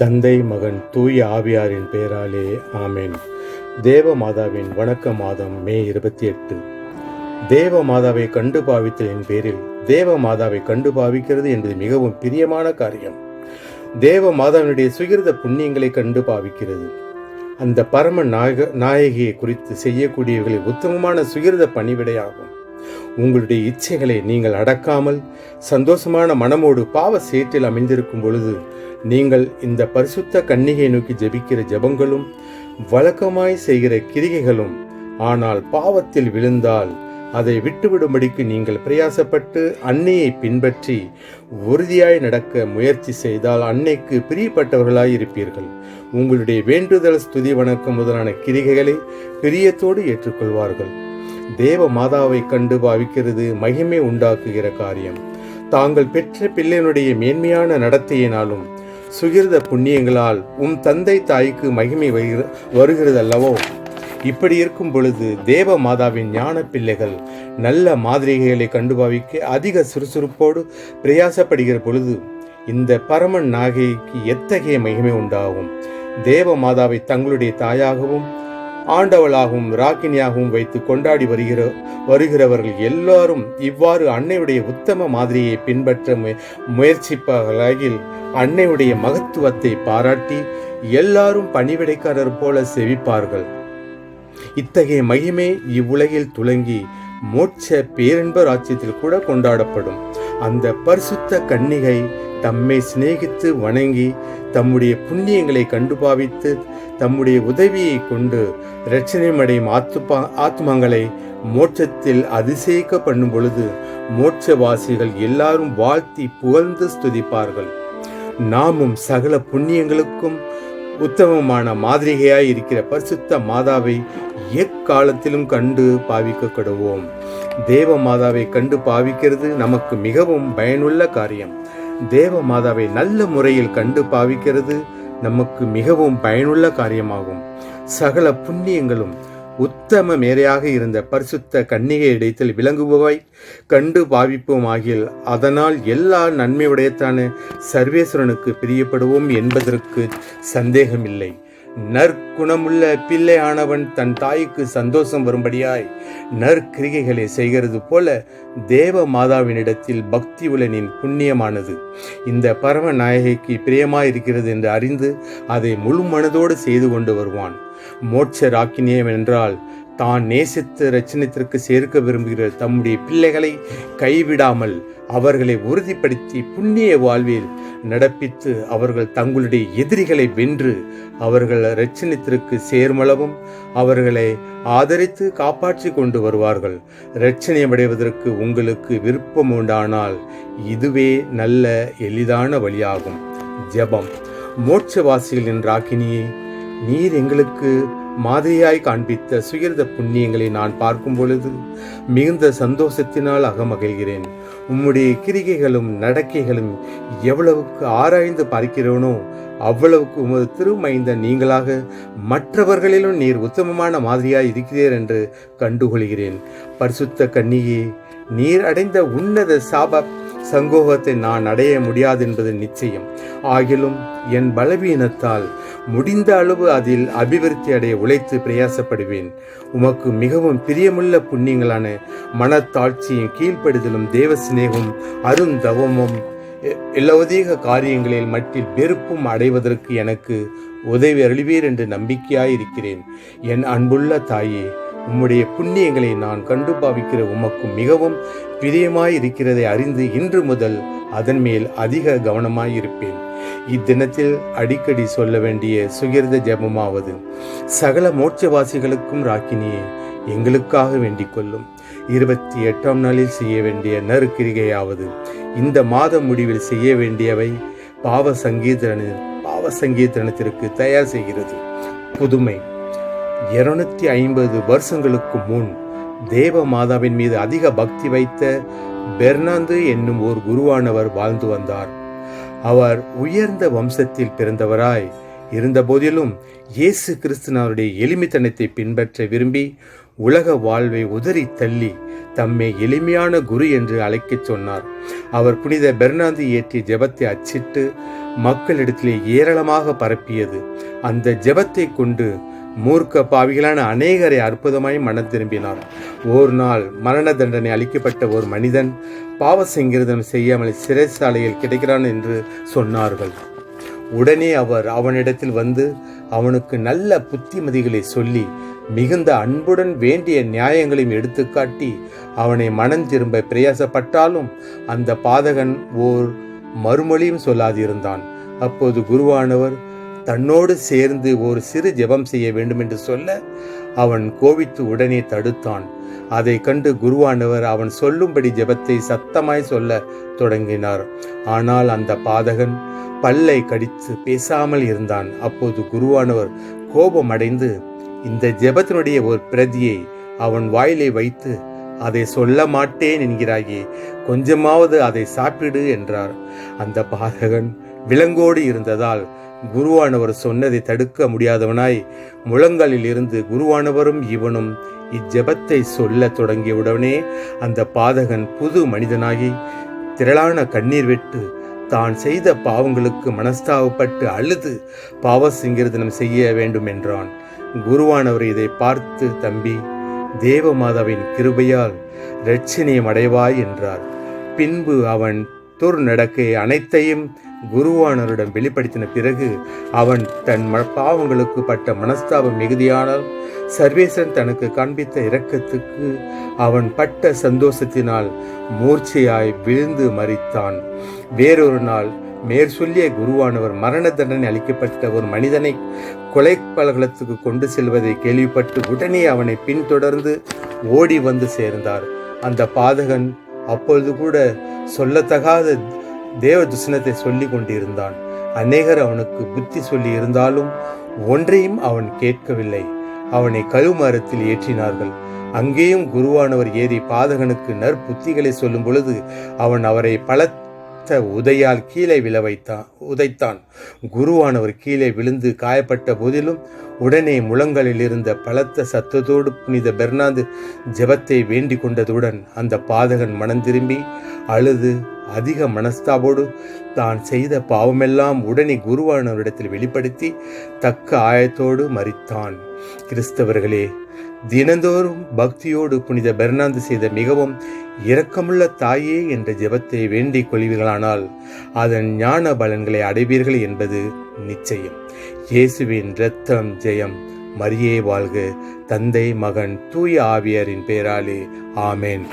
தந்தை மகன் தூய ஆவியாரின் பெயராலே ஆமேன். தேவ மாதாவின் வணக்க மாதம் மே இருபத்தி எட்டு. தேவ மாதாவை கண்டு பாவித்தலின் பேரில் தேவ மாதாவை கண்டு பாவிக்கிறது என்பது மிகவும் பிரியமான காரியம். தேவ மாதாவினுடைய சுகிருத புண்ணியங்களை கண்டு பாவிக்கிறது. அந்த பரம நாயக நாயகியை குறித்து செய்யக்கூடியவர்களை உத்தமமான சுகிருத பணிவிடையாகும். உங்களுடைய இச்சைகளை நீங்கள் அடக்காமல் சந்தோஷமான மனமோடு பாவ சேற்றில் அமைந்திருக்கும் பொழுது நீங்கள் இந்த பரிசுத்த கன்னிகை நோக்கி ஜெபிக்கிற ஜெபங்களும் வழக்கமாய் செய்கிற கிரிகைகளும் ஆனால் பாவத்தில் விழுந்தால் அதை விட்டுவிடும்படிக்கு நீங்கள் பிரயாசப்பட்டு அன்னையை பின்பற்றி உறுதியாய் நடக்க முயற்சி செய்தால் அன்னைக்கு பிரியப்பட்டவர்களாய் இருப்பீர்கள். உங்களுடைய வேண்டுதல் ஸ்துதி வணக்கம் முதலான கிரிகைகளை பிரியத்தோடு ஏற்றுக்கொள்வார்கள். தேவ மாதாவை கண்டு பாவிக்கிறது மகிமை உண்டாக்குகிற காரியம். தாங்கள் பெற்ற பிள்ளையினுடைய மேன்மையான நடத்தையினாலும் சுகிர்த புண்ணியங்களால் உம் தந்தை தாய்க்கு மகிமை வருகிற- வருகிறதல்லவோ? இப்படி இருக்கும் பொழுது தேவ மாதாவின் ஞான பிள்ளைகள் நல்ல மாதிரிகளை கண்டுபாவிக்க அதிக சுறுசுறுப்போடு பிரயாசப்படுகிற பொழுது இந்த பரமன் நாகைக்கு எத்தகைய மகிமை உண்டாகும்? தேவ மாதாவை தங்களுடைய தாயாகவும் ஆண்டவளாகவும் ராக்கினியாகவும் வைத்து கொண்டாடி வருகிற வருகிறவர்கள் எல்லாரும் இவ்வாறு அன்னையுடைய உத்தம மாதிரியை பின்பற்ற மு- முயற்சிப்பார்களாகில் அன்னையுடைய மகத்துவத்தை பாராட்டி எல்லாரும் பணிவிடைக்காரர் போல செவிப்பார்கள். இத்தகைய மகிமை இவ்வுலகில் துலங்கி மோட்ச பேரன்ப ராஜ்யத்தில் கூட கொண்டாடப்படும். அந்த பரிசுத்த கன்னிகை தம்மை சிநேகித்து வணங்கி தம்முடைய புண்ணியங்களை கண்டு பாவித்து தம்முடைய உதவியை கொண்டு இரட்சணையடையும் ஆத்துப்பா ஆத்மங்களை மோட்சத்தில் அதிசயிக்க பண்ணும் பொழுது மோட்சவாசிகள் எல்லாரும் வாழ்த்தி புகழ்ந்து ஸ்துதிப்பார்கள். நாமும் சகல புண்ணியங்களுக்கும் உத்தமமான மாதிரிகையாய் இருக்கிற பரிசுத்த மாதாவை எக்காலத்திலும் கண்டு பாவிக்கப்படுவோம். தேவ மாதாவை கண்டு பாவிக்கிறது நமக்கு மிகவும் பயனுள்ள காரியம். தேவ மாதாவை நல்ல முறையில் கண்டு பாவிக்கிறது நமக்கு மிகவும் பயனுள்ள காரியமாகும். சகல புண்ணியங்களும் உத்தம மேரையாக இருந்த பரிசுத்த கன்னிகை இடத்தில் விளங்குபவாய் கண்டு பாவிப்போம் ஆகியில் அதனால் எல்லா நன்மையுடையத்தான சர்வேஸ்வரனுக்கு பிரியப்படுவோம் என்பதற்கு சந்தேகமில்லை. நற்குணமுள்ள பிள்ளையானவன் தன் தாய்க்கு சந்தோஷம் வரும்படியாய் நற்கிரிகைகளை செய்கிறது போல தேவ மாதாவினிடத்தில் பக்தி உலனின் புண்ணியமானது. இந்த பரம நாயகிக்கு பிரியமாயிருக்கிறது என்று அறிந்து அதை முழு மனதோடு செய்து கொண்டு வருவான். மோட்ச ராக்கினியம் என்றால் தான் நேசித்து ரச்சனத்திற்கு சேர்க்க விரும்புகிற தம்முடைய பிள்ளைகளை கைவிடாமல் அவர்களை உறுதிப்படுத்தி புண்ணிய வாழ்வில் நடப்பித்து அவர்கள் தங்களுடைய எதிரிகளை வென்று அவர்கள் இரட்சணித்திற்கு சேர்மளவும் அவர்களை ஆதரித்து காப்பாற்றி கொண்டு வருவார்கள். இரட்சணியமடைவதற்கு உங்களுக்கு விருப்பம் உண்டானால் இதுவே நல்ல எளிதான வழியாகும். ஜெபம். மோட்சவாசிகளின் ராக்கினியே நீர் எங்களுக்கு மாதிரியாய் காண்பித்த சுயரித புண்ணியங்களை நான் பார்க்கும் பொழுது மிகுந்த சந்தோஷத்தினால் அகமகிழ்கிறேன். உம்முடைய கிரிகைகளும் நடக்கைகளும் எவ்வளவுக்கு ஆராய்ந்து பார்க்கிறோனோ அவ்வளவுக்கு உமது திருமைந்த நீங்களாக மற்றவர்களிலும் நீர் உத்தமமான மாதிரியாய் இருக்கிறீர் என்று கண்டுகொள்கிறேன். பரிசுத்த கண்ணியே நீர் அடைந்த உன்னத சாப சங்கோகத்தை நான் அடைய முடியாது என்பது நிச்சயம். ஆகிலும் என் பலவீனத்தால் முடிந்த அளவு அதில் அபிவிருத்தி அடைய உழைத்து பிரயாசப்படுவேன். உமக்கு மிகவும் பிரியமுள்ள புண்ணியங்களான மனத்தாட்சியும் கீழ்ப்படுதலும் தேவ சிநேகமும் அருந்தவமும் எல்லோதீக காரியங்களில் மட்டில் வெறுப்பும் அடைவதற்கு எனக்கு உதவி அருளிவீர் என்று நம்பிக்கையாயிருக்கிறேன். என் அன்புள்ள தாயே உம்முடைய புண்ணியங்களை நான் கண்டு பாவிக்கிற உமக்கும் மிகவும் பிரியமாய் இருக்கிறதை அறிந்து இன்று முதல் அதன் மேல் அதிக கவனமாயிருப்பேன். இத்தினத்தில் அடிக்கடி சொல்ல வேண்டிய சுகிர்த ஜெபமாவது சகல மோட்சவாசிகளுக்கும் ராக்கினியே எங்களுக்காக வேண்டிக் கொள்ளும். இருபத்தி எட்டாம் நாளில் செய்ய வேண்டிய நறுக்கிரிகையாவது இந்த மாத முடிவில் செய்ய வேண்டியவை பாவ சங்கீதன பாவ சங்கீதனத்திற்கு தயார் செய்கிறது. புதுமை. இருநூத்தி ஐம்பது வருஷங்களுக்கு முன் தேவ மாதாவின் மீது அதிக பக்தி வைத்த பெர்னாந்து என்னும் ஒரு குருவானவர் வாழ்ந்து வந்தார். அவர் உயர்ந்த வம்சத்தில் பிறந்தவராய் இருந்தபோதிலும் இயேசு கிறிஸ்துவனுடைய எளிமைத்தனத்தை பின்பற்ற விரும்பி உலக வாழ்வை உதறி தள்ளி தம்மை எளிமையான குரு என்று அழைக்கச் சொன்னார். அவர் புனித பெர்னாந்து இயற்றிய ஜெபத்தை அச்சிட்டு மக்களிடத்திலே ஏராளமாக பரப்பியது. அந்த ஜெபத்தை கொண்டு மூர்க்க பாவிகளான அநேகரை அற்புதமாய் மனம் திரும்பினார். ஒரு நாள் மரண தண்டனை அளிக்கப்பட்ட ஒரு மனிதன் பாவ சங்கீதம் செய்யாமல் சிறைச்சாலையில் கிடைக்கிறான் என்று சொன்னார்கள். உடனே அவர் அவனிடத்தில் வந்து அவனுக்கு நல்ல புத்திமதிகளை சொல்லி மிகுந்த அன்புடன் வேண்டிய நியாயங்களையும் எடுத்துக்காட்டி அவனை மனம் திரும்ப பிரயாசப்பட்டாலும் அந்த பாதகன் ஓர் மறுமொழியும் சொல்லாதிருந்தான். அப்போது குருவானவர் தன்னோடு சேர்ந்து ஒரு சிறு ஜெபம் செய்ய வேண்டும் என்று சொல்ல அவன் கோபித்து உடனே தடுத்தான். அதை கண்டு குருவானவர் அவன் சொல்லும்படி ஜெபத்தை சத்தமாய் சொல்ல தொடங்கினார். ஆனால் அந்த பாதகன் பல்லை கடித்து பேசாமல் இருந்தான். அப்போது குருவானவர் கோபமடைந்து இந்த ஜெபத்தினுடைய ஒரு பிரதியை அவன் வாயிலை வைத்து அதை சொல்ல மாட்டேன் என்கிறாயே கொஞ்சமாவது அதை சாப்பிடு என்றார். அந்த பாதகன் விலங்கோடு இருந்ததால் குருவானவர் சொன்னதை தடுக்க முடியாதவனாய் முழங்காலில் இருந்து குருவானவரும் இவனும் இஜபத்தை சொல்ல தொடங்கியவுடனே அந்த பாதகன் புது மனிதனாகி திரளான கண்ணீர் விட்டு தான் செய்த பாவங்களுக்கு மனஸ்தாவப்பட்டு அழுது பாவ சிங்கிரதனம் செய்ய வேண்டும் என்றான். குருவானவர் இதை பார்த்து தம்பி தேவமாதாவின் கிருபையால் இரட்சணியம் அடைவாய் என்றார். பின்பு அவன் துர் நடக்கை அனைத்தையும் குருவானவரிடம் வெளிப்படுத்தின பிறகு அவன் தன் ம- பாவங்களுக்கு பட்ட மனஸ்தாபம் மிகுதியானால் சர்வேசன் தனக்கு காண்பித்த இரக்கத்துக்கு அவன் பட்ட சந்தோஷத்தினால் மூர்ச்சையாய் விழுந்து மறித்தான் வேறொரு நாள் மேற்சொல்லிய குருவானவர் மரண தண்டனை அளிக்கப்பட்ட ஒரு மனிதனை கொலை பலகலத்துக்கு கொண்டு செல்வதை கேள்விப்பட்டு உடனே அவனை பின்தொடர்ந்து ஓடி வந்து சேர்ந்தார். அந்த பாதகன் அப்பொழுது கூட சொல்லத்தகாத தேவ துசனத்தை சொல்லி கொண்டிருந்தான் அநேகர் அவனுக்கு புத்தி சொல்லி இருந்தாலும் ஒன்றையும் அவன் கேட்கவில்லை. அவனை கழுமரத்தில் ஏற்றினார்கள். அங்கேயும் குருவானவர் ஏறி பாதகனுக்கு நற்புத்திகளை சொல்லும் பொழுது அவன் அவரை பலத்த உதையால் கீழே விழ வைத்தான் உதைத்தான். குருவானவர் கீழே விழுந்து காயப்பட்ட போதிலும் உடனே முழங்களில் இருந்த பலத்த சத்தத்தோடு புனித பெர்னாந்து ஜெபத்தை வேண்டிக் கொண்டதுடன் அந்த பாதகன் மனம் திரும்பி அழுது அதிக மனஸ்தாபோடு தான் செய்த பாவமெல்லாம் உடனே குருவானவரிடத்தில் வெளிப்படுத்தி தக்க ஆயத்தோடு மறித்தான் கிறிஸ்தவர்களே தினந்தோறும் பக்தியோடு புனித பெர்னாந்து செய்த மிகவும் இரக்கமுள்ள தாயே என்ற ஜெபத்தை வேண்டிக் கொள்வீர்களானால் அதன் ஞான பலன்களை அடைவீர்கள் என்பது நிச்சயம். இயேசுவின் இரத்தம் ஜெயம். மரியே வாழ்க. தந்தை மகன் தூய ஆவியரின் பேராலே. ஆமேன்.